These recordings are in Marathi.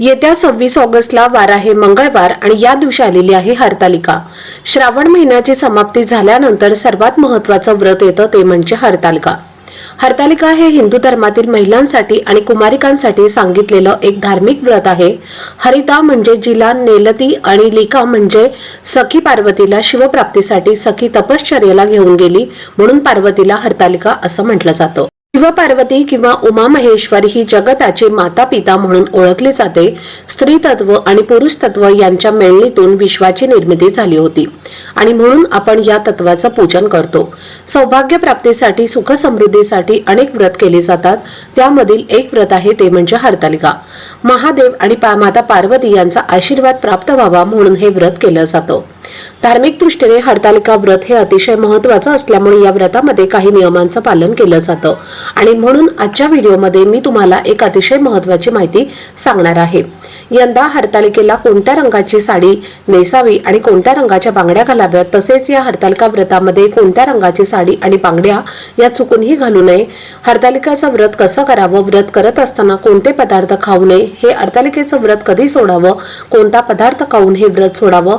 येत्या सव्वीस ऑगस्टला वार आहे मंगळवार आणि या दिवशी आलेली आहे हरतालिका. श्रावण महिन्याची समाप्ती झाल्यानंतर सर्वात महत्वाचं व्रत येतं ते म्हणजे हरतालिका. हरतालिका हे हिंदू धर्मातील महिलांसाठी आणि कुमारिकांसाठी सांगितलेलं एक धार्मिक व्रत आहे. हरिता म्हणजे जिला नेलती आणि लिका म्हणजे सखी पार्वतीला शिवप्राप्तीसाठी सखी तपश्चर्येला घेऊन गेली म्हणून पार्वतीला हरतालिका असं म्हटलं जातं. शिवपार्वती किंवा उमा महेश्वर ही जगताची माता पिता म्हणून ओळखली जाते. स्त्री तत्व आणि पुरुष तत्व यांच्या मेळणीतून विश्वाची निर्मिती झाली होती. आणि म्हणून आपण या तत्वाचं पूजन करतो. सौभाग्य प्राप्तीसाठी सुख समृद्धीसाठी अनेक व्रत केले जातात. त्यामधील एक व्रत आहे ते म्हणजे हरतालिका. महादेव आणि माता पार्वती यांचा आशीर्वाद प्राप्त व्हावा म्हणून हे व्रत केलं जातं. धार्मिक दृष्टीने हरतालिका व्रत हे अतिशय महत्वाचं असल्यामुळे या व्रतामध्ये काही नियमांचं पालन केलं जातं. आणि म्हणून आजच्या व्हिडिओमध्ये मी तुम्हाला एक अतिशय महत्वाची माहिती सांगणार आहे. यंदा हरतालिकेला कोणत्या रंगाची साडी नेसावी आणि कोणत्या रंगाच्या बांगड्या घालाव्यात तसेच या हरतालिका व्रतामध्ये कोणत्या रंगाची साडी आणि बांगड्या या चुकूनही घालू नये. हरतालिकाचं व्रत कसं करावं व्रत करत असताना कोणते पदार्थ खाऊ नये हे हरतालिकेचं व्रत कधी सोडावं कोणता पदार्थ खाऊन हे व्रत सोडावं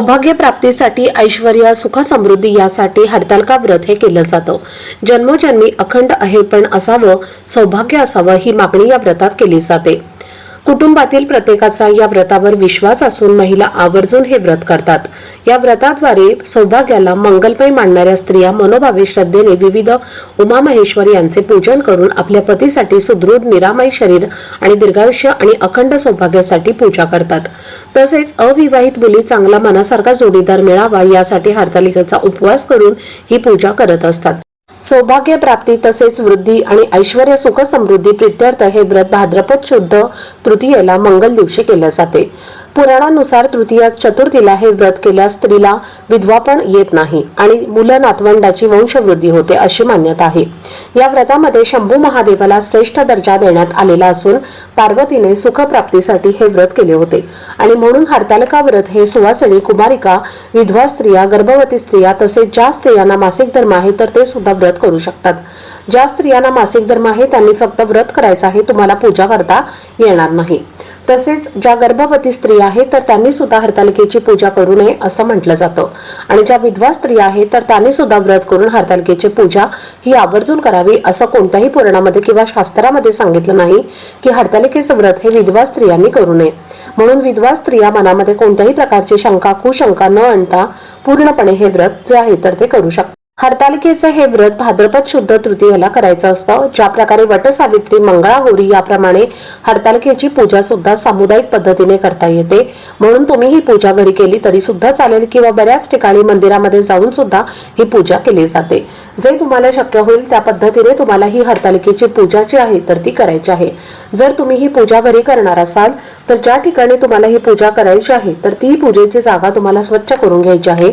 सौभाग्य प्राप्तीसाठी ऐश्वर सुख समृद्धी यासाठी हरतालका व्रत हे केलं जातं? जन्मोजन्मी अखंड आहे पण असावं सौभाग्य असावं ही मागणी या व्रतात केली जाते. कुटुंबातील प्रत्येकाचा या व्रतावर विश्वास असून महिला आवर्जून हे व्रत करतात. या व्रताद्वारे सौभाग्याला मंगलमय मानणाऱ्या स्त्रिया मनोभावे श्रद्धेने विविध उमा महेश्वर यांचे पूजन करून आपल्या पतीसाठी सुदृढ निरामय शरीर आणि दीर्घायुष्य आणि अखंड सौभाग्यासाठी पूजा करतात. तसेच अविवाहित मुली चांगला मनासारखा जोडीदार मिळावा यासाठी हरतालिकेचा उपवास करून ही पूजा करत असतात. सौभाग्य प्राप्ती तसेच वृद्धी आणि ऐश्वर सुख समृद्धी प्रित्यर्थ हे व्रत भाद्रपद शुद्ध तृतीयेला मंगल दिवशी केले जाते. पुराणानुसार तृतीया चतुर्थीला हे व्रत केल्यास स्त्रीला विधवा पण येत नाही आणि मुलं नातवंडाची वंशवृद्धी होते अशी मान्यता आहे. या व्रतामध्ये शंभू महादेवाला श्रेष्ठ दर्जा देण्यात आलेला असून पार्वतीने सुखप्राप्तीसाठी हे व्रत केले होते. आणि म्हणून हरतालिका व्रत हे सुवासणी कुमारिका विधवा स्त्रिया गर्भवती स्त्रिया तसेच ज्या स्त्रियांना मासिक धर्म आहे तर ते सुद्धा व्रत करू शकतात. ज्या स्त्रियांना मासिक धर्म आहे त्यांनी फक्त व्रत करायचं आहे तुम्हाला पूजा करता येणार नाही. तसेच ज्या गर्भवती स्त्री आहेत तर त्यांनी सुद्धा हरतालिकेची पूजा करू नये असं म्हटलं जातं. आणि ज्या विधवा स्त्री आहेत तर त्यांनी सुद्धा व्रत करून हरतालिकेची पूजा ही आवर्जून करावी असं कोणत्याही पुराणामध्ये किंवा शास्त्रामध्ये सांगितलं नाही की हरतालिकेचं व्रत हे विधवा स्त्रियांनी करू नये. म्हणून विधवा स्त्रिया मनामध्ये कोणत्याही प्रकारची शंका कुशंका न आणता पूर्णपणे हे व्रत जे आहे तर ते करू शकतात. हरतालिकेचं हे व्रत भाद्रपद शुद्ध तृतीयेला करायचं असतं. ज्या प्रकारे वटसावित्री मंगळागौरी याप्रमाणे हरतालिकेची पूजा सुद्धा सामुदायिक पद्धतीने करता येते. म्हणून तुम्ही ही पूजा घरी केली तरी सुद्धा चालेल किंवा बऱ्याच ठिकाणी मंदिरामध्ये जाऊन सुद्धा ही पूजा केली जाते. जे तुम्हाला शक्य होईल त्या पद्धतीने तुम्हाला ही हरतालिकेची पूजा जी आहे तर ती करायची आहे. जर तुम्ही ही पूजा घरी करणार असाल तर ज्या ठिकाणी तुम्हाला ही पूजा करायची आहे तर ती पूजेची जागा तुम्हाला स्वच्छ करून घ्यायची आहे.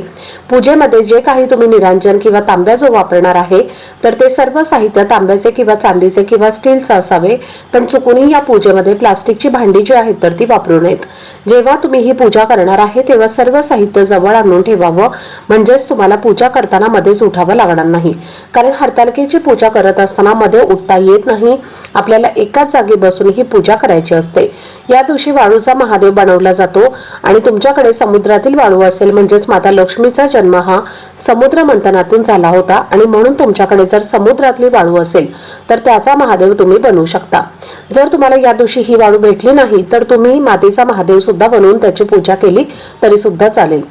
पूजेमध्ये जे काही तुम्ही निरांजन किंवा तांब्या जो वापरणार आहे तर ते सर्व साहित्य तांब्याचे किंवा चांदीचे किंवा स्टीलचं असावे. पण चुकूनही या पूजेमध्ये प्लास्टिकची भांडी जी आहेत तर ती वापरू नयेत. जेव्हा तुम्ही ही पूजा करणार आहे तेव्हा सर्व साहित्य जवळ आणून ठेवावं. म्हणजेच तुम्हाला पूजा करताना मध्येच उठावं लागणार नाही. कारण हरतालिकेची पूजा करत असताना मध्ये उठता येत नाही. आपल्याला एकाच जागी बसून ही पूजा करायची असते. या दिवशी वाळूचा महादेव बनवला जातो आणि तुमच्याकडे समुद्रातील वाळू असेल म्हणजेच माता लक्ष्मीचा जन्म हा समुद्र मंथनातून झाला होता आणि म्हणून तुमच्याकडे जर समुद्रातली वाळू असेल तर त्याचा महादेव तुम्ही बनवू शकता. जर तुम्हाला या दिवशी ही वाळू भेटली नाही तर तुम्ही मातेचा महादेव सुद्धा बनवून त्याची पूजा केली तरी सुद्धा चालेल.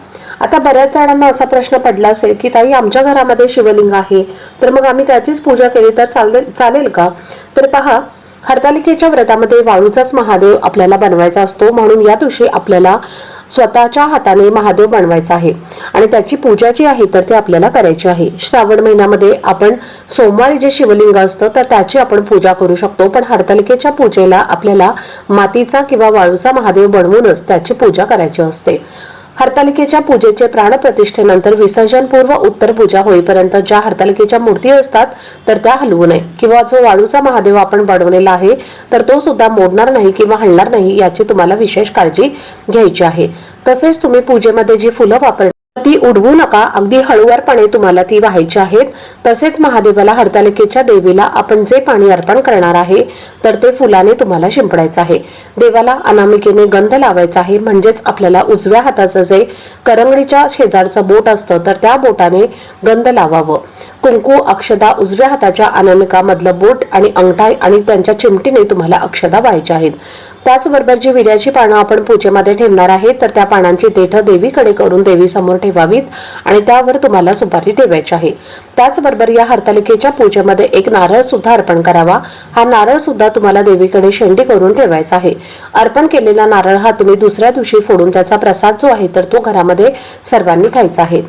आता बऱ्याच जणांना असा प्रश्न पडला असेल की ताई आमच्या घरामध्ये शिवलिंग आहे तर मग आम्ही त्याचीच पूजा केली तर चालेल चालेल का? तर पहा हरतालिकेच्या व्रतामध्ये वाळूचाच महादेव आपल्याला बनवायचा असतो म्हणून या दिवशी आपल्याला स्वतःच्या हाताने महादेव बनवायचा आहे. आणि त्याची पूजा जी आहे तर ती आपल्याला करायची आहे. श्रावण महिन्यामध्ये आपण सोमवारी जे शिवलिंग असतं तर त्याची आपण पूजा करू शकतो. पण हरतालिकेच्या पूजेला आपल्याला मातीचा किंवा वाळूचा महादेव बनवूनच त्याची पूजा करायची असते. हरतालिकेच्या पूजेचे प्राणप्रतिष्ठेनंतर विसर्जन पूर्व उत्तर पूजा होईपर्यंत ज्या हरतालिकेच्या मूर्ती असतात तर त्या हलवू नये. किंवा जो वाळूचा महादेव आपण बनवलेला आहे तर तो सुद्धा मोडणार नाही किंवा हलणार नाही याची तुम्हाला विशेष काळजी घ्यायची आहे. तसेच तुम्ही पूजेमध्ये जी फुलं वापर ती उडवू नका. अगदी हळुवारपणे तुम्हाला ती व्हायची आहेत. तसेच महादेवाला हरतालिकेच्या देवीला आपण जे पाणी अर्पण करणार आहे तर ते फुलाने तुम्हाला शिंपडायचं आहे. देवाला अनामिकेने गंध लावायचा आहे. म्हणजेच आपल्याला उजव्या हाताचं जे करंगडीच्या शेजारचं बोट असतं तर त्या बोटाने गंध लावावं. कुंकू अक्षदा उजव्या हाताच्या अनामिकामधलं बोट आणि अंगठाई आणि त्यांच्या चिमटीने तुम्हाला अक्षदा व्हायच्या आहेत. त्याचबरोबर जी विड्याची पानं आपण पूजेमध्ये ठेवणार आहे तर त्या पानांची देठ देवीकडे करून देवीसमोर ठेवावीत आणि त्यावर तुम्हाला सुपारी ठेवायची आहे. त्याचबरोबर या हरतालिकेच्या पूजेमध्ये एक नारळ सुद्धा अर्पण करावा. हा नारळ सुद्धा तुम्हाला देवीकडे शेंडी करून ठेवायचा आहे. अर्पण केलेला नारळ हा तुम्ही दुसऱ्या दिवशी फोडून त्याचा प्रसाद जो आहे तर तो घरामध्ये सर्वांनी खायचा आहे.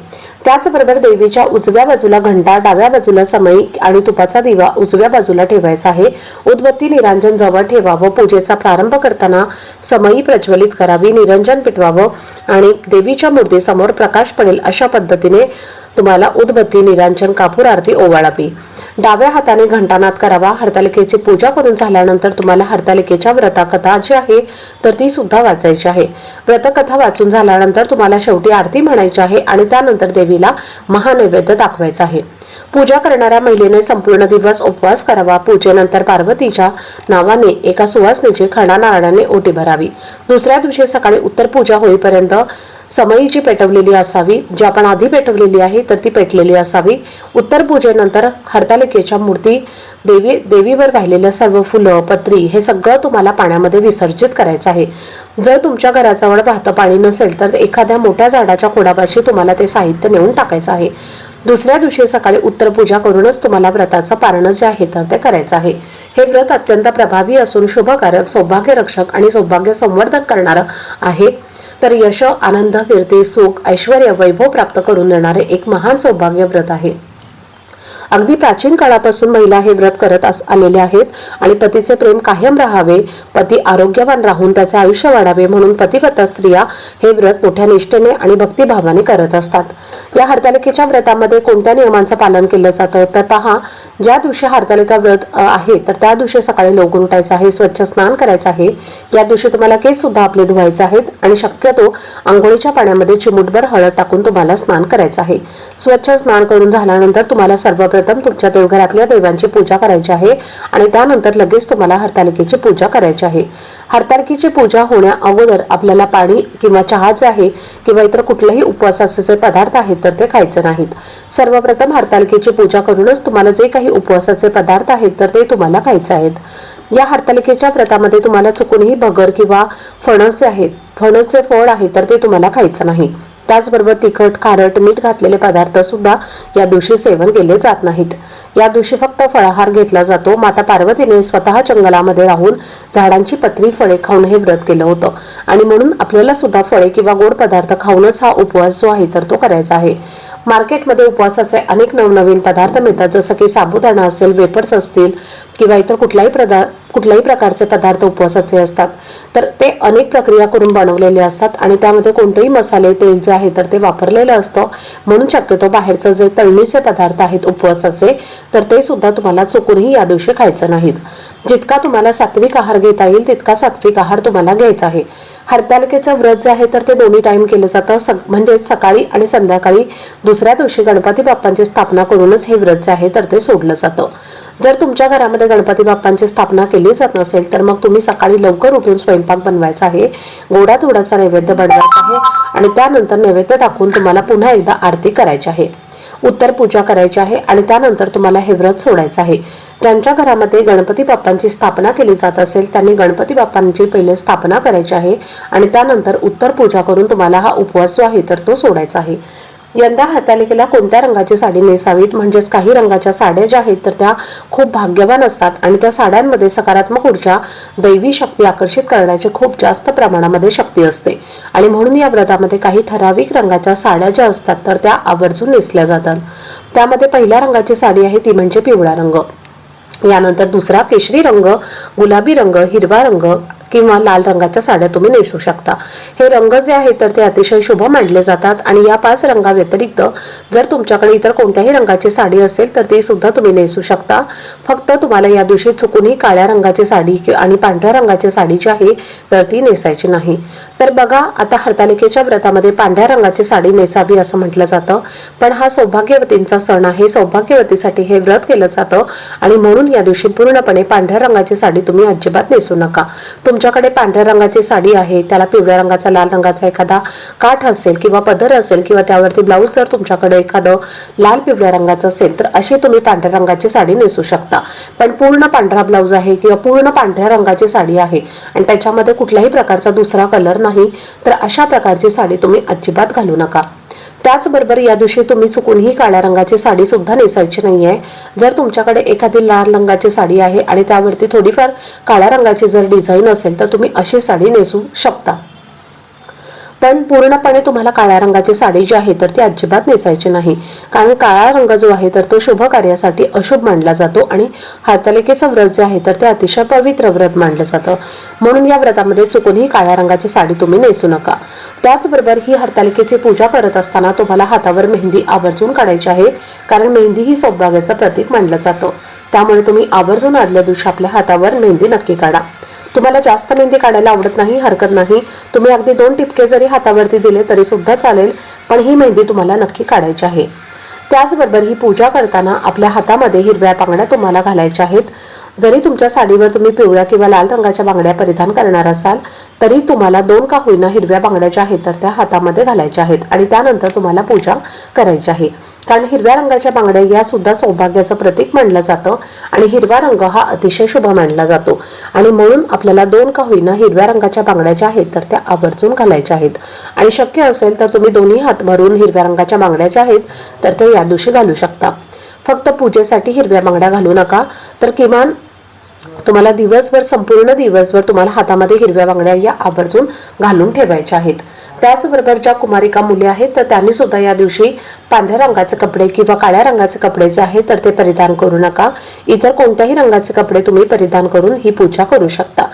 त्याचबरोबर देवीच्या उजव्या बाजूला घंटा डाव्या बाजूला समई आणि तुपाचा दिवा उजव्या बाजूला ठेवायचा आहे. उदबत्ती निरांजन जवळ ठेवावं. पूजेचा प्रारंभ करताना समई प्रज्वलित करावी निरंजन पिटवावं आणि देवीच्या मूर्तीसमोर प्रकाश पडेल अशा पद्धतीने तुम्हाला उदबत्ती निरांजन कापूर आरती ओवाळावी. डाव्या हाताने घंटानाद करावा. हरतालिकेची पूजा करून झाल्यानंतर तुम्हाला हरतालिकेच्या व्रतकथा जी आहे तर ती सुद्धा वाचायची आहे. व्रतकथा वाचून झाल्यानंतर तुम्हाला शेवटी आरती म्हणायची आहे आणि त्यानंतर देवीला महानैवेद्य दाखवायचा आहे. पूजा करणाऱ्या महिलेने संपूर्ण दिवस उपवास करावा. पूजेनंतर पार्वतीच्या नावाने एका सुवासनीची खडा नारळाने ओटी भरावी. दुसऱ्या दिवशी सकाळी उत्तर पूजा होईपर्यंत समईची पेटवलेली असावी जी आपण आधी पेटवलेली आहे तर ती पेटलेली असावी. उत्तर पूजेनंतर हरतालिकेच्या मूर्ती देवी देवीवर वाहिलेल्या सर्व फुलं पत्री हे सगळं तुम्हाला पाण्यामध्ये विसर्जित करायचं आहे. जर तुमच्या घराजवळ वाहतं पाणी नसेल तर एखाद्या मोठ्या झाडाच्या खोडापाशी तुम्हाला ते साहित्य नेऊन टाकायचं आहे. दुसऱ्या दिवशी सकाळी उत्तर पूजा करूनच तुम्हाला व्रताचं पारण जे आहे तर ते करायचं आहे. हे व्रत अत्यंत प्रभावी असून शुभकारक सौभाग्य रक्षक आणि सौभाग्य संवर्धक करणारं आहे. तर यश आनंद कीर्ती सुख ऐश्वर वैभव प्राप्त करून देणारे एक महान सौभाग्य व्रत आहे. अगदी प्राचीन काळापासून महिला हे व्रत करत अस- आलेले आहेत आणि पतीचे प्रेम कायम राहावे. पती आरोग्यवान राहून त्याचे आयुष्य वाढावे म्हणून पतिव्रता स्त्रिया हे व्रत मोठ्या निष्ठेने आणि भक्तिभावाने करत असतात. या हरतालिकेच्या व्रतामध्ये कोणत्या नियमांचं पालन केलं जातं? तर पहा ज्या दिवशी हरतालिका व्रत आहे तर त्या दिवशी सकाळी लवकर उठायचं आहे स्वच्छ स्नान करायचं आहे. या दिवशी तुम्हाला केस सुद्धा आपले धुवायचे आहेत आणि शक्यतो आंघोळीच्या पाण्यामध्ये चिमुटभर हळद टाकून तुम्हाला स्नान करायचं आहे. स्वच्छ स्नान करून झाल्यानंतर तुम्हाला सर्वप्रथम तुमच्या देवघरातल्या देवांची पूजा करायची आहे आणि त्यानंतर लगेच तुम्हाला हरतालिकेची पूजा करायची आहे. हरतालिकेची पूजा होण्या अगोदर आपल्याला पाणी किंवा चहा जे आहे किंवा इतर कुठलेही उपवासाचे जे पदार्थ आहेत तर ते खायचे नाहीत. सर्वप्रथम हरतालिकेची पूजा करूनच तुम्हाला जे काही उपवासाचे पदार्थ आहेत तर ते तुम्हाला खायचे आहेत. या हरतालिकेच्या व्रतामध्ये तुम्हाला चुकूनही भगर किंवा फणस जे आहेत फणस जे फळ आहे तर ते तुम्हाला खायचं नाही. त्याचबरोबर तिखट खारट मीठ घातलेले पदार्थ सुद्धा या दिवशी सेवन केले जात नाहीत. या दिवशी फक्त फळाहार घेतला जातो. माता पार्वतीने स्वतः जंगलामध्ये राहून झाडांची पत्री फळे खाऊन हे व्रत केलं होतं. आणि म्हणून आपल्याला सुद्धा फळे किंवा गोड पदार्थ खाऊनच हा उपवास जो आहे तर तो करायचा आहे. मार्केटमध्ये उपवासाचे अनेक नवनवीन पदार्थ मिळतात. जसं की साबुदाणा असेल वेपर्स असतील किंवा इतर कुठलाही पदार्थ कुठल्याही प्रकारचे पदार्थ उपवासाचे असतात तर ते अनेक प्रक्रिया करून बनवलेले असतात आणि त्यामध्ये कोणतेही मसाले तेल जे आहे तर ते वापरलेलं असतं. म्हणून शक्यतो बाहेरचं जे तळणीचे पदार्थ आहेत उपवासाचे तर ते सुद्धा तुम्हाला चुकूनही या दिवशी खायचं नाहीत. जितका तुम्हाला सात्विक आहार घेता येईल तितका सात्विक आहार तुम्हाला घ्यायचा आहे. हरतालिकेचं व्रत जे आहे तर ते दोन्ही टाइम केलं जातं. सग म्हणजे सकाळी आणि संध्याकाळी दुसऱ्या दिवशी गणपती बाप्पांची स्थापना करूनच हे व्रत जे आहे तर ते सोडलं जातं. जर तुमच्या घरामध्ये गणपती बाप्पांची स्थापना केली जात नसेल तर मग तुम्ही सकाळी लवकर उठून स्वयंपाक बनवायचा आहे. गोडा थोडासा नैवेद्य बनवायचा आहे आणि त्यानंतर नैवेद्य दाखवून तुम्हाला पुन्हा एकदा आरती करायची आहे. उत्तर पूजा करायची आहे आणि त्यानंतर तुम्हाला हे व्रत सोडायचं आहे. ज्यांच्या घरामध्ये गणपती बाप्पांची स्थापना केली जात असेल त्यांनी गणपती बाप्पांची पहिले स्थापना करायची आहे आणि त्यानंतर उत्तर पूजा करून तुम्हाला हा उपवास जो आहे तर तो सोडायचा आहे. यंदा हरतालिकेला कोणत्या रंगाची साडी नेसावीत? म्हणजेच काही रंगाच्या साड्या ज्या आहेत तर त्या खूप भाग्यवान असतात. आणि त्या साड्यांमध्ये सकारात्मक ऊर्जा दैवी शक्ती आकर्षित करण्याची खूप जास्त प्रमाणामध्ये शक्ती असते. आणि म्हणून या व्रतामध्ये काही ठराविक रंगाच्या साड्या ज्या असतात तर त्या आवर्जून नेसल्या जातात. त्यामध्ये पहिल्या रंगाची साडी आहे ती म्हणजे पिवळा रंग. यानंतर दुसरा केशरी रंग गुलाबी रंग हिरवा रंग किंवा लाल रंगाच्या साड्या तुम्ही नेसू शकता. हे रंग जे आहेत तर ते अतिशय शुभ मानले जातात. आणि या पाच रंगाव्यतिरिक्त जर तुमच्याकडे इतर कोणत्याही रंगाची साडी असेल तर ती सुद्धा तुम्ही नेसू शकता. फक्त तुम्हाला या दिवशी चुकूनही काळ्या रंगाची साडी आणि पांढऱ्या रंगाची साडी जी आहे तर ती नेसायची नाही. तर बघा आता हरतालिकेच्या व्रतामध्ये पांढऱ्या रंगाची साडी नेसावी असं म्हटलं जातं. पण हा सौभाग्यवतींचा सण आहे. सौभाग्यवतीसाठी हे व्रत केलं जातं. आणि म्हणून या दिवशी पूर्णपणे पांढऱ्या रंगाची साडी तुम्ही अजिबात नेसू नका. तुमच्याकडे पांढऱ्या रंगाची साडी आहे. त्याला पिवळ्या रंगाचा लाल रंगाचा एखादा काठ असेल किंवा पदर असेल किंवा त्यावरती ब्लाऊज जर तुमच्याकडे एखादं लाल पिवळ्या रंगाचं असेल तर अशी तुम्ही पांढऱ्या रंगाची साडी नेसू शकता. पण पूर्ण पांढरा ब्लाऊज आहे किंवा पूर्ण पांढऱ्या रंगाची साडी आहे. आणि त्याच्यामध्ये कुठल्याही प्रकारचा दुसरा कलर नाही. तर अशा प्रकारची साडी तुम्ही अजिबात घालू नका. त्याचबरोबर या दिवशी तुम्ही चुकूनही काळ्या रंगाची साडी सुद्धा नेसायची नाहीये. जर तुमच्याकडे एखादी लाल रंगाची साडी आहे आणि त्यावरती थोडीफार काळ्या रंगाची जर डिझाईन असेल तर तुम्ही अशी साडी नेसू शकता. पण पूर्णपणे तुम्हाला काळ्या रंगाची साडी जी आहे तर ती अजिबात नेसायची नाही. कारण काळा रंग जो आहे तर तो शुभ कार्यासाठी अशुभ मानला जातो आणि हातलेखेचं व्रत जे आहे तर ते अतिशय पवित्र व्रत मानलं जातं. म्हणून या व्रतामध्ये चुकूनही काळ्या रंगाची साडी तुम्ही नेसू नका. त्याचबरोबर ही हरतालिकेची पूजा करत असताना तुम्हाला हातावर मेहंदी आवर्जून काढायची आहे कारण मेहंदी ही सौभाग्याचं प्रतीक मानलं जातं. त्यामुळे तुम्ही आवर्जून आदल्या दिवशी आपल्या हातावर मेहंदी नक्की काढा. तुम्हाला जास्त मेहंदी काढायला आवडत नाही हरकत नाही. तुम्ही अगदी दोन टिपके जरी हातावरती दिले तरी सुद्धा चालेल पण ही मेहंदी तुम्हाला नक्की काढायची आहे. त्याचबरोबर ही पूजा करताना आपल्या हातामध्ये हिरव्या बांगड्या तुम्हाला घालायच्या आहेत. जरी तुमच्या साडीवर तुम्ही पिवळ्या किंवा लाल रंगाच्या बांगड्या परिधान करणार असाल तरी तुम्हाला दोन का होईना हिरव्या बांगड्या ज्या आहेत तर त्या हातामध्ये घालायच्या आहेत आणि त्यानंतर तुम्हाला पूजा करायची आहे. कारण हिरव्या रंगाच्या बांगड्या या सुद्धा सौभाग्याचं प्रतीक मानलं जातं आणि हिरवा रंग हा अतिशय शुभ मानला जातो. आणि म्हणून आपल्याला दोन का होईना हिरव्या रंगाच्या बांगड्या ज्या आहेत तर त्या आवर्जून घालायच्या आहेत. आणि शक्य असेल तर तुम्ही दोन्ही हात भरून हिरव्या रंगाच्या बांगड्या ज्या आहेत तर त्या या दिवशी घालू शकता. फक्त पूजेसाठी हिरव्या बांगड्या घालू नका. तर किमान तुम्हाला दिवसभर संपूर्ण दिवसभर तुम्हाला हातामध्ये हिरव्या बांगड्या या आवर्जून घालून ठेवायच्या आहेत. त्याचबरोबर ज्या कुमारिका मुली आहेत तर त्यांनी सुद्धा या दिवशी पांढऱ्या रंगाचे कपडे किंवा काळ्या रंगाचे कपडे जे आहेत तर ते परिधान करू नका. इतर कोणत्याही रंगाचे कपडे तुम्ही परिधान करून ही पूजा करू शकता.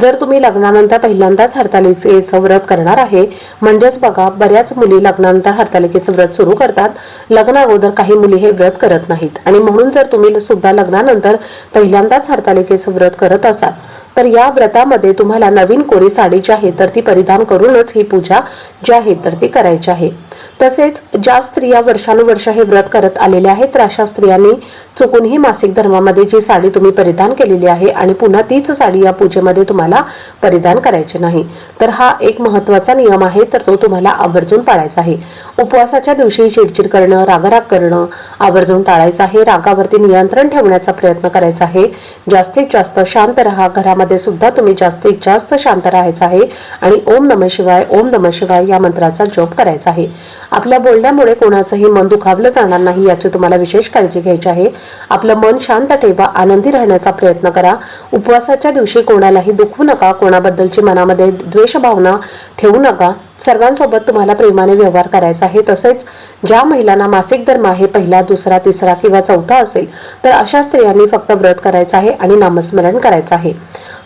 जर तुम्ही लग्नानंतर पहिल्यांदाच हरतालिकेचं व्रत करणार आहे म्हणजेच बघा बऱ्याच मुली लग्नानंतर हरतालिकेचं व्रत सुरू करतात. लग्न अगोदर काही मुली हे व्रत करत नाहीत. आणि म्हणून जर तुम्ही सुद्धा लग्नानंतर पहिल्यांदाच हरतालिकेचं व्रत करत असाल. तर या व्रतामध्ये तुम्हाला नवीन कोरी साडी जी आहे तर ती परिधान करूनच ही पूजा जी आहे तर ती करायची आहे. तसेच ज्या स्त्रिया वर्षानुवर्ष हे व्रत करत आलेल्या आहेत तर अशा स्त्रियांनी चुकूनही मासिक धर्मामध्ये जी साडी तुम्ही परिधान केलेली आहे आणि पुन्हा तीच साडी या पूजेमध्ये तुम्हाला परिधान करायची नाही तर हा एक महत्त्वाचा नियम आहे तर तो तुम्हाला आवर्जून पाळायचा आहे. उपवासाच्या दिवशी चिडचिड करणं रागराग करणं आवर्जून टाळायचं आहे. रागावरती नियंत्रण ठेवण्याचा प्रयत्न करायचा आहे. जास्तीत जास्त शांत राहा. घरामध्ये सुद्धा तुम्ही जास्तीत जास्त शांत राहायचं आहे आणि ओम नम शिवाय ओम नम शिवाय या मंत्राचा जप करायचा आहे. आपल्या बोलण्यामुळे कोणाचंही मन दुखावलं जाणार नाही याची तुम्हाला विशेष काळजी घ्यायची आहे. आपलं मन शांत ठेवा आनंदी राहण्याचा प्रयत्न करा. उपवासाच्या दिवशी कोणालाही दुखवू नका कोणाबद्दलची मनामध्ये द्वेषभावना ठेवू नका. सर्वांसोबत तुम्हाला प्रेमाने व्यवहार करायचा आहे. तसेच ज्या महिलांना मासिक धर्म आहे पहिला दुसरा तिसरा किंवा चौथा असेल तर अशा स्त्रियांनी फक्त व्रत करायचं आहे आणि नामस्मरण करायचं आहे.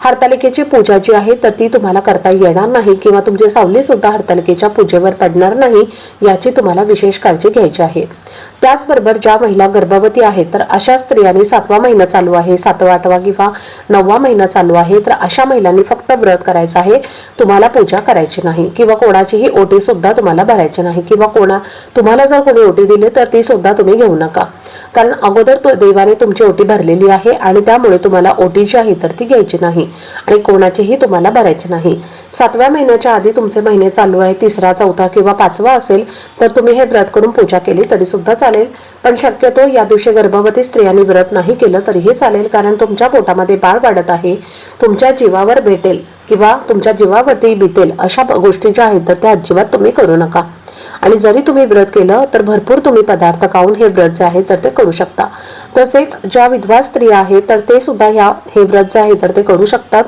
हरतालिकेची पूजा जी आहे तर ती तुम्हाला करता येणार नाही किंवा तुमची सावली सुद्धा हरतालिकेच्या पूजेवर पडणार नाही याची तुम्हाला विशेष काळजी घ्यायची आहे. त्याचबरोबर ज्या महिला गर्भवती आहेत तर अशा स्त्रियांनी सातवा महिना चालू आहे सातवा आठवा किंवा नववा महिना चालू आहे तर अशा महिलांनी फक्त व्रत करायचं आहे तुम्हाला पूजा करायची नाही किंवा कोणाचीही ओटी सुद्धा तुम्हाला भरायची नाही किंवा कोणा तुम्हाला जर कोणी ओटी दिली तर ती सुद्धा तुम्ही घेऊ नका. कारण अगोदर तो देवाने तुमची ओटी भरलेली आहे आणि त्यामुळे तुम्हाला ओटी जी आहे तर ती घ्यायची नाही आणि कोणाचीही तुम्हाला भरायची नाही. सातव्या महिन्याच्या आधी तुमचे महिने चालू आहे तिसरा चौथा किंवा पाचवा असेल तर तुम्ही हे व्रत करून पूजा केली तरी सुद्धा चालेल. पण शक्यतो या दिवशी गर्भवती स्त्रियांनी व्रत नाही केलं तरीही चालेल कारण तुमच्या पोटामध्ये बाळ वाढत आहे तुमच्या जीवावर भेटेल. किंवा तुमच्या जीवावरती बितेल अशा गोष्टी ज्या आहेत तर त्या अजिबात तुम्ही करू नका. आणि जरी तुम्ही व्रत केलं तर भरपूर तुम्ही पदार्थ खाऊन हे व्रत जे आहे तर ते करू शकता. तसेच ज्या विधवा स्त्रिया आहेत तर ते सुद्धा ह्या हे व्रत जे आहे तर ते करू शकतात.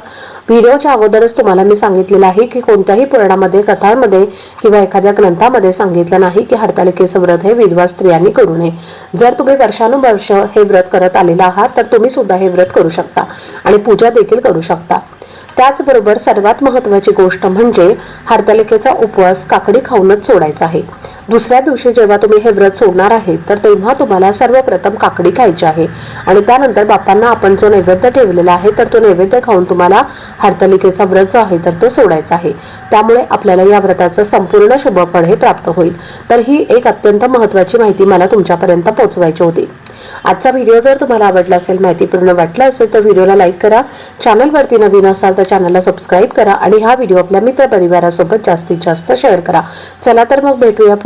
व्हिडिओच्या अगोदरच तुम्हाला मी सांगितलेलं आहे की कोणत्याही पुराणामध्ये कथांमध्ये किंवा एखाद्या ग्रंथामध्ये सांगितलं नाही की हरतालिकेचं व्रत हे विधवा स्त्रियांनी करू नये. जर तुम्ही वर्षानुवर्ष हे व्रत करत आलेला आहात तर तुम्ही सुद्धा हे व्रत करू शकता आणि पूजा देखील करू शकता. त्याचबरोबर सर्वात महत्त्वाची गोष्ट म्हणजे हरतालिकेचा उपवास काकडी खाऊनच सोडायचा आहे. दुसऱ्या दिवशी जेव्हा तुम्ही हे व्रत सोडणार आहे तर तेव्हा तुम्हाला सर्वप्रथम काकडी खायची आहे. आणि त्यानंतर बाप्पांना आपण जो नैवेद्य ठेवलेला आहे तर तो नैवेद्य खाऊन तुम्हाला हरतलिकेचा व्रत जो आहे तर तो सोडायचा आहे. त्यामुळे आपल्याला या व्रताचं संपूर्ण शुभफळ हे प्राप्त होईल. तर ही एक अत्यंत महत्त्वाची माहिती मला तुमच्यापर्यंत पोहोचवायची होती. आजचा व्हिडिओ जर तुम्हाला आवडला असेल माहितीपूर्ण वाटला असेल तर व्हिडिओला लाईक करा. चॅनलवरती नवीन असाल तर चॅनलला सबस्क्राईब करा. आणि हा व्हिडिओ आपल्या मित्रपरिवारासोबत जास्तीत जास्त शेअर करा. चला तर मग भेटूया